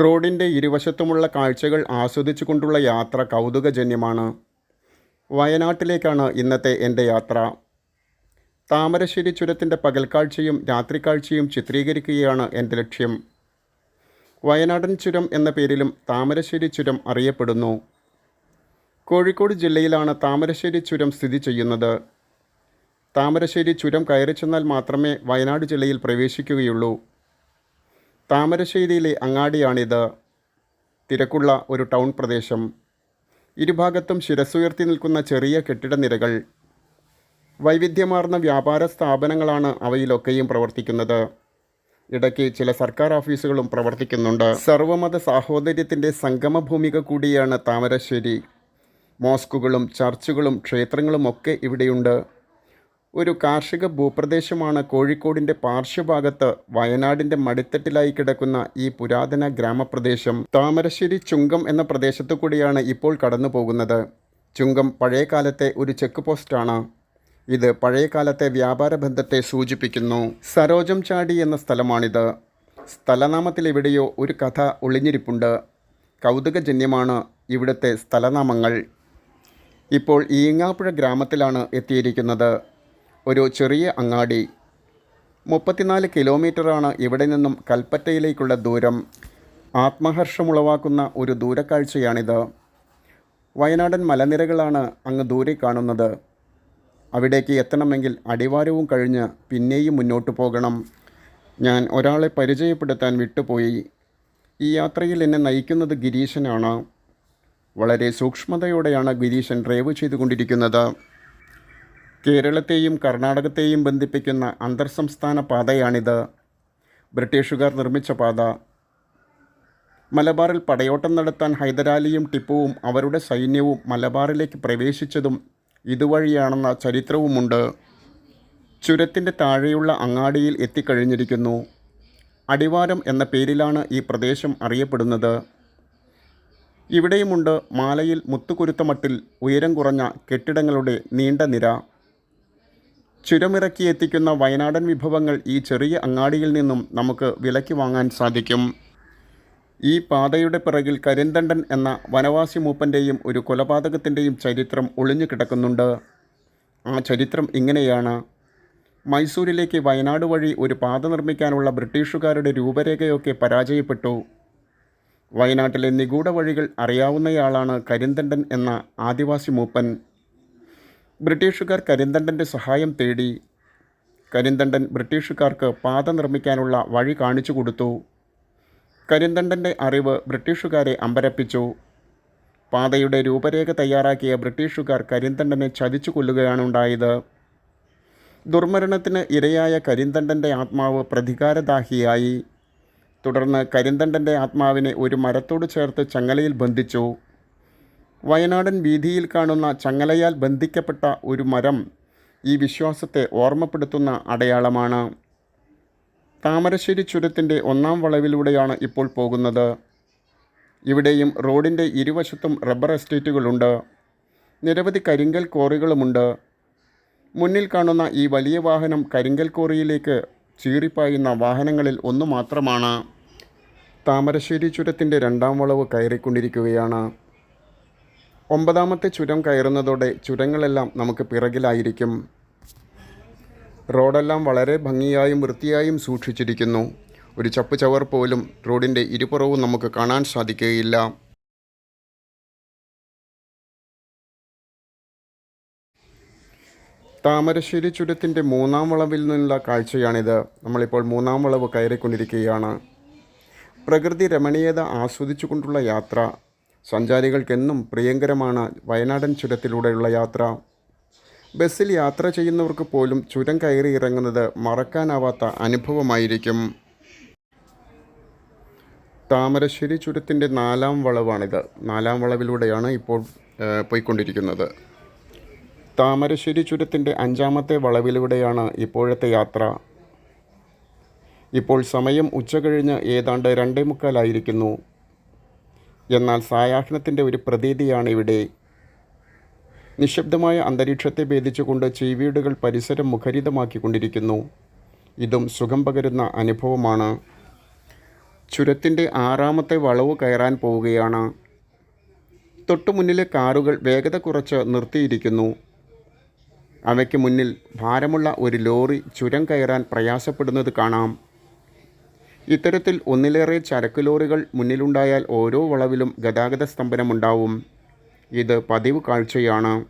റോഡിന്റെ ഇരുവശത്തുമുള്ള കാഴ്ചകൾ ആസ്വദിച്ചുകൊണ്ടുള്ള യാത്ര കൗതുകജന്യമാണ്. വയനാട്ടിലേക്കാണ് ഇന്നത്തെ എന്റെ യാത്ര. താമരശ്ശേരി ചുരത്തിന്റെ പകൽക്കാഴ്ചയും രാത്രിക്കാഴ്ചയും ചിത്രീകരിക്കുകയാണ് എന്റെ ലക്ഷ്യം. വയനാടൻ ചുരം എന്ന പേരിലും താമരശ്ശേരി ചുരം അറിയപ്പെടുന്നു. കോഴിക്കോട് ജില്ലയിലാണ് താമരശ്ശേരി ചുരം സ്ഥിതി ചെയ്യുന്നത്. താമരശ്ശേരി ചുരം കയറി ചെന്നാൽ മാത്രമേ വയനാട് ജില്ലയിൽ പ്രവേശിക്കുകയുള്ളൂ. താമരശ്ശേരിയിലെ അങ്ങാടിയാണിത്. തിരക്കുള്ള ഒരു ടൗൺ പ്രദേശം. ഇരുഭാഗത്തും ശിരസുയർത്തി നിൽക്കുന്ന ചെറിയ കെട്ടിടനിരകൾ. വൈവിധ്യമാർന്ന വ്യാപാര സ്ഥാപനങ്ങളാണ് അവയിലൊക്കെയും പ്രവർത്തിക്കുന്നത്. ഇടയ്ക്ക് ചില സർക്കാർ ഓഫീസുകളും പ്രവർത്തിക്കുന്നുണ്ട്. സർവമത സാഹോദര്യത്തിന്റെ സംഗമഭൂമിക കൂടിയാണ് താമരശ്ശേരി. മോസ്കുകളും ചർച്ചുകളും ക്ഷേത്രങ്ങളും ഒക്കെ ഇവിടെയുണ്ട്. ഒരു കാർഷിക ഭൂപ്രദേശമാണ് കോഴിക്കോടിന്റെ പാർശ്വഭാഗത്ത് വയനാടിന്റെ മടിത്തട്ടിലായി കിടക്കുന്ന ഈ പുരാതന ഗ്രാമപ്രദേശം. താമരശ്ശേരി ചുങ്കം എന്ന പ്രദേശത്തു കൂടിയാണ് ഇപ്പോൾ കടന്നു പോകുന്നത് ചുങ്കം പഴയകാലത്തെ ഒരു ചെക്ക് പോസ്റ്റാണ്. ഇത് പഴയകാലത്തെ വ്യാപാര ബന്ധത്തെ സൂചിപ്പിക്കുന്നു. സരോജം ചാടി എന്ന സ്ഥലമാണിത്. സ്ഥലനാമത്തിൽ എവിടെയോ ഒരു കഥ ഒളിഞ്ഞിരിപ്പുണ്ട്. കൗതുകജന്യമാണ് ഇവിടുത്തെ സ്ഥലനാമങ്ങൾ. ഇപ്പോൾ ഈങ്ങാപ്പുഴ ഗ്രാമത്തിലാണ് എത്തിയിരിക്കുന്നത്. ഒരു ചെറിയ അങ്ങാടി. മുപ്പത്തിനാല് കിലോമീറ്ററാണ് ഇവിടെ നിന്നും കൽപ്പറ്റയിലേക്കുള്ള ദൂരം. ആത്മഹർഷമുളവാക്കുന്ന ഒരു ദൂരക്കാഴ്ചയാണിത്. വയനാടൻ മലനിരകളാണ് അങ്ങ് ദൂരെ കാണുന്നത്. അവിടേക്ക് എത്തണമെങ്കിൽ അടിവാരവും കഴിഞ്ഞ് പിന്നെയും മുന്നോട്ട് പോകണം. ഞാൻ ഒരാളെ പരിചയപ്പെടുത്താൻ വിട്ടുപോയി. ഈ യാത്രയിൽ എന്നെ നയിക്കുന്നത് ഗിരീശനാണ്. വളരെ സൂക്ഷ്മതയോടെയാണ് ഗിരീശൻ ഡ്രൈവ് ചെയ്തുകൊണ്ടിരിക്കുന്നത്. കേരളത്തെയും കർണാടകത്തെയും ബന്ധിപ്പിക്കുന്ന അന്തർ സംസ്ഥാന പാതയാണിത്. ബ്രിട്ടീഷുകാർ നിർമ്മിച്ച പാത. മലബാറിൽ പടയോട്ടം നടത്താൻ ഹൈദരാലിയും ടിപ്പുവും അവരുടെ സൈന്യവും മലബാറിലേക്ക് പ്രവേശിച്ചതും ഇതുവഴിയാണെന്ന ചരിത്രവുമുണ്ട്. ചുരത്തിന്റെ താഴെയുള്ള അങ്ങാടിയിൽ എത്തിക്കഴിഞ്ഞിരിക്കുന്നു. അടിവാരം എന്ന പേരിലാണ് ഈ പ്രദേശം അറിയപ്പെടുന്നത്. ഇവിടെയുമുണ്ട് മാലയിൽ മുത്തുകുരുത്തമട്ടിൽ ഉയരം കുറഞ്ഞ കെട്ടിടങ്ങളുടെ നീണ്ട നിര. ചുരമിറക്കി എത്തിക്കുന്ന വയനാടൻ വിഭവങ്ങൾ ഈ ചെറിയ അങ്ങാടിയിൽ നിന്നും നമുക്ക് വിലയ്ക്ക് വാങ്ങാൻ സാധിക്കും. ഈ പാതയുടെ പിറകിൽ കരിന്തണ്ടൻ എന്ന വനവാസി മൂപ്പന്റെയും ഒരു കൊലപാതകത്തിന്റെയും ചരിത്രം ഒളിഞ്ഞു കിടക്കുന്നുണ്ട്. ആ ചരിത്രം ഇങ്ങനെയാണ്. മൈസൂരിലേക്ക് വയനാട് വഴി ഒരു പാത നിർമ്മിക്കാനുള്ള ബ്രിട്ടീഷുകാരുടെ രൂപരേഖയൊക്കെ പരാജയപ്പെട്ടു. വയനാട്ടിലെ നിഗൂഢ വഴികൾ അറിയാവുന്നയാളാണ് കരിന്തണ്ടൻ എന്ന ആദിവാസി മൂപ്പൻ. ബ്രിട്ടീഷുകാർ കരിന്തണ്ടന്റെ സഹായം തേടി കരിന്തണ്ടൻ ബ്രിട്ടീഷുകാർക്ക് പാത നിർമ്മിക്കാനുള്ള വഴി കാണിച്ചു കൊടുത്തു. കരിന്തണ്ടന്റെ അറിവ് ബ്രിട്ടീഷുകാരെ അമ്പരപ്പിച്ചു. പാതയുടെ രൂപരേഖ തയ്യാറാക്കിയ ബ്രിട്ടീഷുകാർ കരിന്തണ്ടനെ ചതിച്ചു കൊല്ലുകയാണ് ഉണ്ടായത്. ദുർമരണത്തിന് ഇരയായ കരിന്തണ്ടന്റെ ആത്മാവ് പ്രതികാരദാഹിയായി. തുടർന്ന് കരിന്തണ്ടന്റെ ആത്മാവിനെ ഒരു മരത്തോട് ചേർത്ത് ചങ്ങലയിൽ ബന്ധിച്ചു. വയനാടൻ വീതിയിൽ കാണുന്ന ചങ്ങലയാൽ ബന്ധിക്കപ്പെട്ട ഒരു മരം ഈ വിശ്വാസത്തെ ഓർമ്മപ്പെടുത്തുന്ന അടയാളമാണ്. താമരശ്ശേരി ചുരത്തിന്റെ ഒന്നാം വളവിലൂടെയാണ് ഇപ്പോൾ പോകുന്നത്. ഇവിടെയും റോഡിന്റെ ഇരുവശത്തും റബ്ബർ എസ്റ്റേറ്റുകളുണ്ട്. നിരവധി കരിങ്കൽ കോറികളുമുണ്ട്. മുന്നിൽ കാണുന്ന ഈ വലിയ വാഹനം കരിങ്കൽ കോറിയിലേക്ക് ചീറിപ്പായുന്ന വാഹനങ്ങളിൽ ഒന്നു മാത്രമാണ്. താമരശ്ശേരി ചുരത്തിന്റെ രണ്ടാം വളവ് കയറിക്കൊണ്ടിരിക്കുകയാണ്. ഒമ്പതാമത്തെ ചുരം കയറുന്നതോടെ ചുരങ്ങളെല്ലാം നമുക്ക് പിറകിലായിരിക്കും. റോഡെല്ലാം വളരെ ഭംഗിയായും വൃത്തിയായും സൂക്ഷിച്ചിരിക്കുന്നു. ഒരു ചപ്പ് ചവർ പോലും റോഡിന്റെ ഇരുപുറവും നമുക്ക് കാണാൻ സാധിക്കുകയില്ല. താമരശ്ശേരി ചുരത്തിന്റെ മൂന്നാം വളവിൽ നിന്നുള്ള കാഴ്ചയാണിത്. നമ്മളിപ്പോൾ മൂന്നാം വളവ് കയറിക്കൊണ്ടിരിക്കുകയാണ്. പ്രകൃതി രമണീയത ആസ്വദിച്ചുകൊണ്ടുള്ള യാത്ര. സഞ്ചാരികൾക്കെന്നും പ്രിയങ്കരമാണ് വയനാടൻ ചുരത്തിലൂടെയുള്ള യാത്ര. ബസ്സിൽ യാത്ര ചെയ്യുന്നവർക്ക് പോലും ചുരം കയറി ഇറങ്ങുന്നത് മറക്കാനാവാത്ത അനുഭവമായിരിക്കും. താമരശ്ശേരി ചുരത്തിന്റെ നാലാം വളവാണിത്. നാലാം വളവിലൂടെയാണ് ഇപ്പോൾ പോയിക്കൊണ്ടിരിക്കുന്നത്. താമരശ്ശേരി ചുരത്തിന്റെ അഞ്ചാമത്തെ വളവിലൂടെയാണ് ഇപ്പോഴത്തെ യാത്ര. ഇപ്പോൾ സമയം ഉച്ച കഴിഞ്ഞ് ഏതാണ്ട് രണ്ടേ മുക്കാലായിരിക്കുന്നു എന്നാൽ സായാഹ്നത്തിന്റെ ഒരു പ്രതീതിയാണ് ഇവിടെ. നിശബ്ദമായ അന്തരീക്ഷത്തെ ഭേദിച്ചുകൊണ്ട് ചീവീടുകൾ പരിസരം മുഖരിതമാക്കിക്കൊണ്ടിരിക്കുന്നു. ഇതും സുഖം പകരുന്ന അനുഭവമാണ്. ചുരത്തിന്റെ ആറാമത്തെ വളവ് കയറാൻ പോവുകയാണ്. തൊട്ടു മുന്നിലെ കാറുകൾ വേഗത കുറച്ച് നിർത്തിയിരിക്കുന്നു. അവയ്ക്ക് മുന്നിൽ ഭാരമുള്ള ഒരു ലോറി ചുരം കയറാൻ പ്രയാസപ്പെടുന്നത് കാണാം. ഇത്തരത്തിൽ ഒന്നിലേറെ ചരക്ക് ലോറികൾ മുന്നിലുണ്ടായാൽ ഓരോ വളവിലും ഗതാഗത സ്തംഭനമുണ്ടാവും. ഇത് പതിവ് കാഴ്ചയാണ്.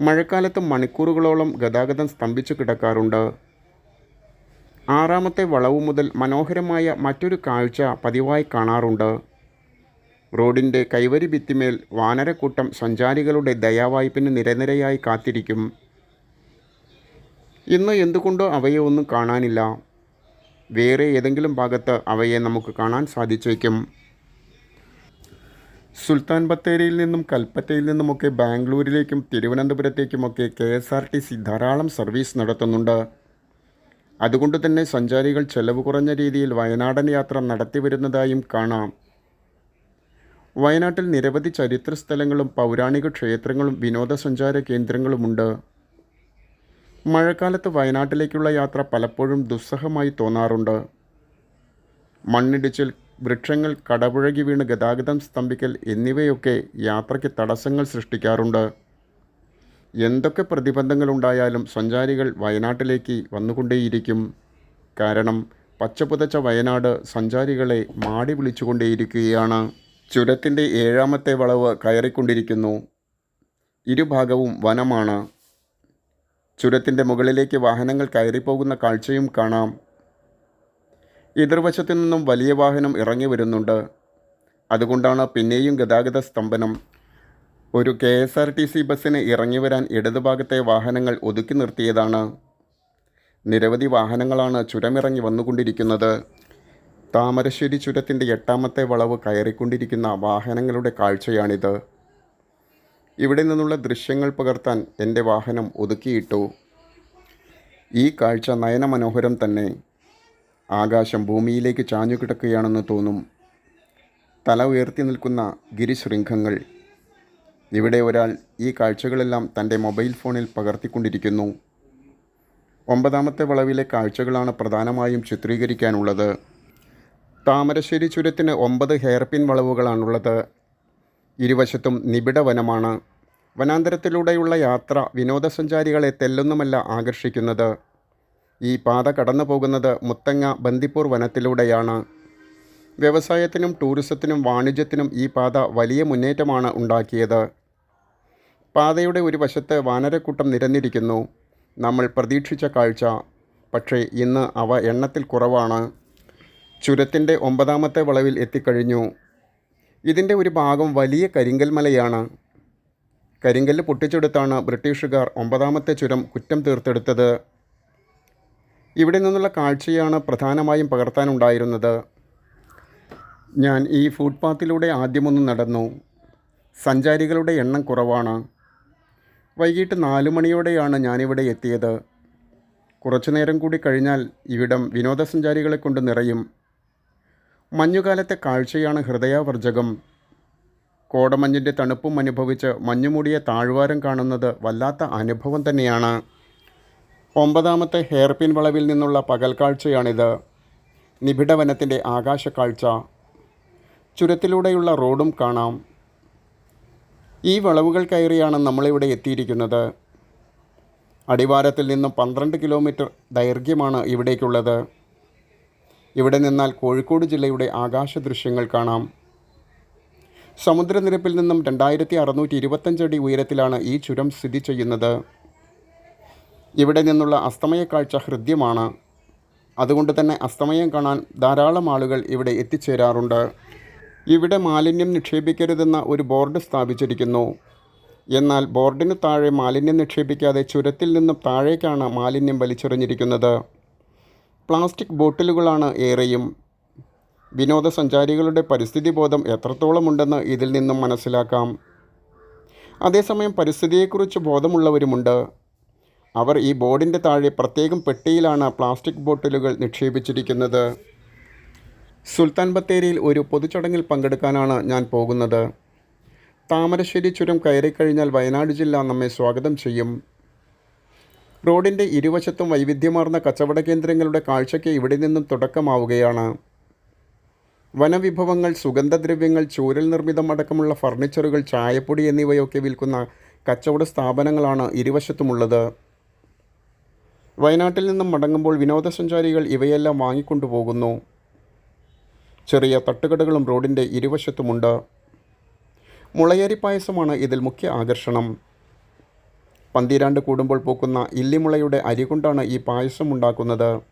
മഴക്കാലത്ത് മണിക്കൂറുകളോളം ഗതാഗതം സ്തംഭിച്ചു കിടക്കാറുണ്ട്. ആറാമത്തെ വളവ് മുതൽ മനോഹരമായ മറ്റൊരു കാഴ്ച പതിവായി കാണാറുണ്ട്. റോഡിന്റെ കൈവരി ഭിത്തിമേൽ വാനരക്കൂട്ടം സഞ്ചാരികളുടെ ദയാവായ്പിന് നിരനിരയായി കാത്തിരിക്കും. ഇന്ന് എന്തുകൊണ്ടോ അവയെ ഒന്നും കാണാനില്ല. വേറെ ഏതെങ്കിലും ഭാഗത്ത് അവയെ നമുക്ക് കാണാൻ സാധിച്ചേക്കും. സുൽത്താൻ ബത്തേരിയിൽ നിന്നും കൽപ്പറ്റയിൽ നിന്നുമൊക്കെ ബാംഗ്ലൂരിലേക്കും തിരുവനന്തപുരത്തേക്കുമൊക്കെ K S R T C ധാരാളം സർവീസ് നടത്തുന്നുണ്ട്. അതുകൊണ്ട് തന്നെ സഞ്ചാരികൾ ചെലവ് കുറഞ്ഞ രീതിയിൽ വയനാടൻ യാത്ര നടത്തി വരുന്നതായും കാണാം. വയനാട്ടിൽ നിരവധി ചരിത്ര സ്ഥലങ്ങളും പൗരാണിക ക്ഷേത്രങ്ങളും വിനോദസഞ്ചാര കേന്ദ്രങ്ങളുമുണ്ട്. മഴക്കാലത്ത് വയനാട്ടിലേക്കുള്ള യാത്ര പലപ്പോഴും ദുസ്സഹമായി തോന്നാറുണ്ട്. മണ്ണിടിച്ചിൽ വൃക്ഷങ്ങൾ കടപുഴകി വീണ് ഗതാഗതം സ്തംഭിക്കൽ എന്നിവയൊക്കെ യാത്രയ്ക്ക് തടസ്സങ്ങൾ സൃഷ്ടിക്കാറുണ്ട്. എന്തൊക്കെ പ്രതിബന്ധങ്ങളുണ്ടായാലും സഞ്ചാരികൾ വയനാട്ടിലേക്ക് വന്നുകൊണ്ടേയിരിക്കും. കാരണം പച്ചപ്പുതച്ച വയനാട് സഞ്ചാരികളെ മാടി വിളിച്ചുകൊണ്ടേയിരിക്കുകയാണ്. ചുരത്തിന്റെ ഏഴാമത്തെ വളവ് കയറിക്കൊണ്ടിരിക്കുന്നു. ഇരുഭാഗവും വനമാണ്. ചുരത്തിന്റെ മുകളിലേക്ക് വാഹനങ്ങൾ കയറിപ്പോകുന്ന കാഴ്ചയും കാണാം. എതിർവശത്തു നിന്നും വലിയ വാഹനം ഇറങ്ങി വരുന്നുണ്ട്. അതുകൊണ്ടാണ് പിന്നെയും ഗതാഗത സ്തംഭനം. ഒരു K S R T C ബസ്സിന് ഇറങ്ങി വരാൻ ഇടതുഭാഗത്തെ വാഹനങ്ങൾ ഒതുക്കി നിർത്തിയതാണ്. നിരവധി വാഹനങ്ങളാണ് ചുരമിറങ്ങി വന്നുകൊണ്ടിരിക്കുന്നത്. താമരശ്ശേരി ചുരത്തിന്റെ എട്ടാമത്തെ വളവ് കയറിക്കൊണ്ടിരിക്കുന്ന വാഹനങ്ങളുടെ കാഴ്ചയാണിത്. ഇവിടെ നിന്നുള്ള ദൃശ്യങ്ങൾ പകർത്താൻ എന്റെ വാഹനം ഒതുക്കിയിട്ടു. ഈ കാഴ്ച നയനമനോഹരം തന്നെ ആകാശം ഭൂമിയിലേക്ക് ചാഞ്ഞു കിടക്കുകയാണെന്ന് തോന്നും. തല ഉയർത്തി നിൽക്കുന്ന ഗിരിശൃംഖങ്ങൾ. ഇവിടെ ഒരാൾ ഈ കാഴ്ചകളെല്ലാം തന്റെ മൊബൈൽ ഫോണിൽ പകർത്തിക്കൊണ്ടിരിക്കുന്നു. ഒമ്പതാമത്തെ വളവിലെ കാഴ്ചകളാണ് പ്രധാനമായും ചിത്രീകരിക്കാനുള്ളത്. താമരശ്ശേരി ചുരത്തിന് ഒമ്പത് ഹെയർപിൻ വളവുകളാണുള്ളത്. ഇരുവശത്തും നിബിഡ വനമാണ്. വനാന്തരത്തിലൂടെയുള്ള യാത്ര വിനോദസഞ്ചാരികളെ തെല്ലൊന്നുമല്ല ആകർഷിക്കുന്നത്. ഈ പാത കടന്നു പോകുന്നത് മുത്തങ്ങ ബന്ദിപ്പൂർ വനത്തിലൂടെയാണ്. വ്യവസായത്തിനും ടൂറിസത്തിനും വാണിജ്യത്തിനും ഈ പാത വലിയ മുന്നേറ്റമാണ് ഉണ്ടാക്കിയത്. പാതയുടെ ഒരു വശത്ത് വാനരക്കൂട്ടം നിരന്നിരിക്കുന്നു. നമ്മൾ പ്രതീക്ഷിച്ച കാഴ്ച. പക്ഷേ ഇന്ന് അവ എണ്ണത്തിൽ കുറവാണ്. ചുരത്തിന്റെ ഒമ്പതാമത്തെ വളവിൽ എത്തിക്കഴിഞ്ഞു. ഇതിന്റെ ഒരു ഭാഗം വലിയ കരിങ്കൽ മലയാണ് കരിങ്കല്ല് പൊട്ടിച്ചെടുത്താണ് ബ്രിട്ടീഷുകാർ ഒമ്പതാമത്തെ ചുരം കുറ്റം തീർത്തെടുത്തത്. ഇവിടെ നിന്നുള്ള കാഴ്ചയാണ് പ്രധാനമായും പകർത്താനുണ്ടായിരുന്നത്. ഞാൻ ഈ ഫുട്പാത്തിലൂടെ ആദ്യമൊന്ന് നടന്നു. സഞ്ചാരികളുടെ എണ്ണം കുറവാണ്. വൈകിട്ട് നാലു മണിയോടെയാണ് ഞാനിവിടെ എത്തിയത്. കുറച്ചു നേരം കൂടി കഴിഞ്ഞാൽ ഇവിടം വിനോദസഞ്ചാരികളെ കൊണ്ട് നിറയും. മഞ്ഞുകാലത്തെ കാഴ്ചയാണ് ഹൃദയാവർജകം. കോടമഞ്ഞിന്റെ തണുപ്പും അനുഭവിച്ച് മഞ്ഞുമൂടിയ താഴ്വാരം കാണുന്നത് വല്ലാത്ത അനുഭവം തന്നെയാണ്. ഒമ്പതാമത്തെ ഹെയർപിൻ വളവിൽ നിന്നുള്ള പകൽ കാഴ്ചയാണിത് നിബിഡ ആകാശ ആകാശക്കാഴ്ച. ചുരത്തിലൂടെയുള്ള റോഡും കാണാം. ഈ വളവുകൾ കയറിയാണ് നമ്മളിവിടെ എത്തിയിരിക്കുന്നത്. അടിവാരത്തിൽ നിന്നും പന്ത്രണ്ട് കിലോമീറ്റർ ദൈർഘ്യമാണ് ഇവിടേക്കുള്ളത്. ഇവിടെ നിന്നാൽ കോഴിക്കോട് ജില്ലയുടെ ആകാശ ദൃശ്യങ്ങൾ കാണാം. സമുദ്രനിരപ്പിൽ നിന്നും രണ്ടായിരത്തി അറുന്നൂറ്റി ഇരുപത്തഞ്ചടി ഉയരത്തിലാണ് ഈ ചുരം സ്ഥിതി ചെയ്യുന്നത്. ഇവിടെ നിന്നുള്ള അസ്തമയ കാഴ്ച ഹൃദ്യമാണ്. അതുകൊണ്ട് തന്നെ അസ്തമയം കാണാൻ ധാരാളം ആളുകൾ ഇവിടെ എത്തിച്ചേരാറുണ്ട്. ഇവിടെ മാലിന്യം നിക്ഷേപിക്കരുതെന്ന ഒരു ബോർഡ് സ്ഥാപിച്ചിരിക്കുന്നു. എന്നാൽ ബോർഡിന് താഴെ മാലിന്യം നിക്ഷേപിക്കാതെ ചുരത്തിൽ നിന്നും താഴേക്കാണ് മാലിന്യം വലിച്ചെറിഞ്ഞിരിക്കുന്നത്. പ്ലാസ്റ്റിക് ബോട്ടിലുകളാണ് ഏറെയും. വിനോദസഞ്ചാരികളുടെ പരിസ്ഥിതി ബോധം എത്രത്തോളമുണ്ടെന്ന് ഇതിൽ നിന്നും മനസ്സിലാക്കാം. അതേസമയം പരിസ്ഥിതിയെക്കുറിച്ച് ബോധമുള്ളവരുമുണ്ട്. അവർ ഈ ബോർഡിന്റെ താഴെ പ്രത്യേകം പെട്ടിയിലാണ് പ്ലാസ്റ്റിക് ബോട്ടിലുകൾ നിക്ഷേപിച്ചിരിക്കുന്നത്. സുൽത്താൻ ബത്തേരിയിൽ ഒരു പൊതുചടങ്ങിൽ പങ്കെടുക്കാനാണ് ഞാൻ പോകുന്നത്. താമരശ്ശേരി ചുരം കയറിക്കഴിഞ്ഞാൽ വയനാട് ജില്ല നമ്മെ സ്വാഗതം ചെയ്യും. റോഡിന്റെ ഇരുവശത്തും വൈവിധ്യമാർന്ന കച്ചവട കേന്ദ്രങ്ങളുടെ കാഴ്ചയ്ക്ക് ഇവിടെ നിന്നും തുടക്കമാവുകയാണ്. വനവിഭവങ്ങൾ സുഗന്ധദ്രവ്യങ്ങൾ ചൂരൽ നിർമ്മിതം അടക്കമുള്ള ഫർണിച്ചറുകൾ ചായപ്പൊടി എന്നിവയൊക്കെ വിൽക്കുന്ന കച്ചവട സ്ഥാപനങ്ങളാണ് ഇരുവശത്തുമുള്ളത്. വയനാട്ടിൽ നിന്നും മടങ്ങുമ്പോൾ വിനോദസഞ്ചാരികൾ ഇവയെല്ലാം വാങ്ങിക്കൊണ്ടുപോകുന്നു. ചെറിയ തട്ടുകടകളും റോഡിന്റെ ഇരുവശത്തുമുണ്ട്. മുളയരി പായസമാണ് ഇതിൽ മുഖ്യ ആകർഷണം. പന്തിരാണ്ട് കൂടുമ്പോൾ പൂക്കുന്ന ഇല്ലിമുളയുടെ അരി കൊണ്ടാണ് ഈ പായസം ഉണ്ടാക്കുന്നത്.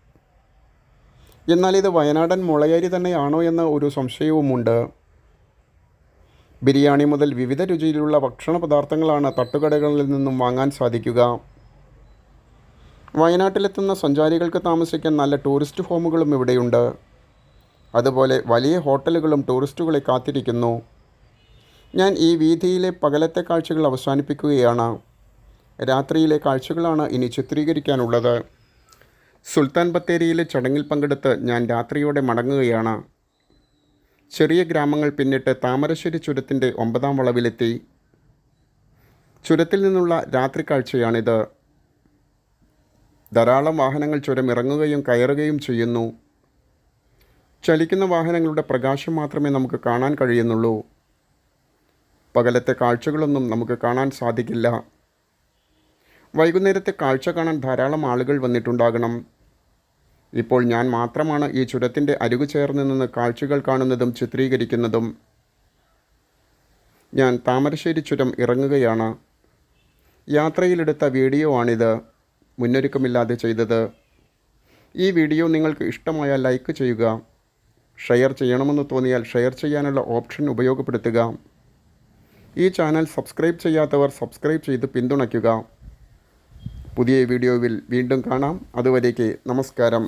എന്നാൽ ഇത് വയനാടൻ മുളയരി തന്നെയാണോ എന്ന ഒരു സംശയവുമുണ്ട്. ബിരിയാണി മുതൽ വിവിധ രുചിയിലുള്ള ഭക്ഷണ പദാർത്ഥങ്ങളാണ് തട്ടുകടകളിൽ നിന്നും വാങ്ങാൻ സാധിക്കുക. വയനാട്ടിലെത്തുന്ന സഞ്ചാരികൾക്ക് താമസിക്കാൻ നല്ല ടൂറിസ്റ്റ് ഹോമുകളും ഇവിടെയുണ്ട്. അതുപോലെ വലിയ ഹോട്ടലുകളും ടൂറിസ്റ്റുകളെ കാത്തിരിക്കുന്നു. ഞാൻ ഈ വീതിയിലെ പകലത്തെ കാഴ്ചകൾ അവസാനിപ്പിക്കുകയാണ്. രാത്രിയിലെ കാഴ്ചകളാണ് ഇനി ചിത്രീകരിക്കാനുള്ളത്. സുൽത്താൻ ബത്തേരിയിലെ ചടങ്ങിൽ പങ്കെടുത്ത് ഞാൻ രാത്രിയോടെ മടങ്ങുകയാണ്. ചെറിയ ഗ്രാമങ്ങൾ പിന്നിട്ട് താമരശ്ശേരി ചുരത്തിന്റെ ഒമ്പതാം വളവിലെത്തി. ചുരത്തിൽ നിന്നുള്ള രാത്രി കാഴ്ചയാണിത്. ധാരാളം വാഹനങ്ങൾ ചുരം ഇറങ്ങുകയും കയറുകയും ചെയ്യുന്നു. ചലിക്കുന്ന വാഹനങ്ങളുടെ പ്രകാശം മാത്രമേ നമുക്ക് കാണാൻ കഴിയുന്നുള്ളൂ. പകലത്തെ കാഴ്ചകളൊന്നും നമുക്ക് കാണാൻ സാധിക്കില്ല. വൈകുന്നേരത്തെ കാഴ്ച കാണാൻ ധാരാളം ആളുകൾ വന്നിട്ടുണ്ടാകണം. ഇപ്പോൾ ഞാൻ മാത്രമാണ് ഈ ചുരത്തിന്റെ അരുകു ചേർന്ന് നിന്ന് കാഴ്ചകൾ കാണുന്നതും ചിത്രീകരിക്കുന്നതും. ഞാൻ താമരശ്ശേരി ചുരം ഇറങ്ങുകയാണ്. യാത്രയിലെടുത്ത വീഡിയോ ആണിത്. മുന്നൊരുക്കമില്ലാതെ ചെയ്തത്. ഈ വീഡിയോ നിങ്ങൾക്ക് ഇഷ്ടമായാൽ ലൈക്ക് ചെയ്യുക. ഷെയർ ചെയ്യണമെന്ന് തോന്നിയാൽ ഷെയർ ചെയ്യാനുള്ള ഓപ്ഷൻ ഉപയോഗപ്പെടുത്തുക. ഈ ചാനൽ സബ്സ്ക്രൈബ് ചെയ്യാത്തവർ സബ്സ്ക്രൈബ് ചെയ്ത് പിന്തുണയ്ക്കുക. പുതിയ വീഡിയോയിൽ വീണ്ടും കാണാം. അതുവരേക്ക് നമസ്കാരം.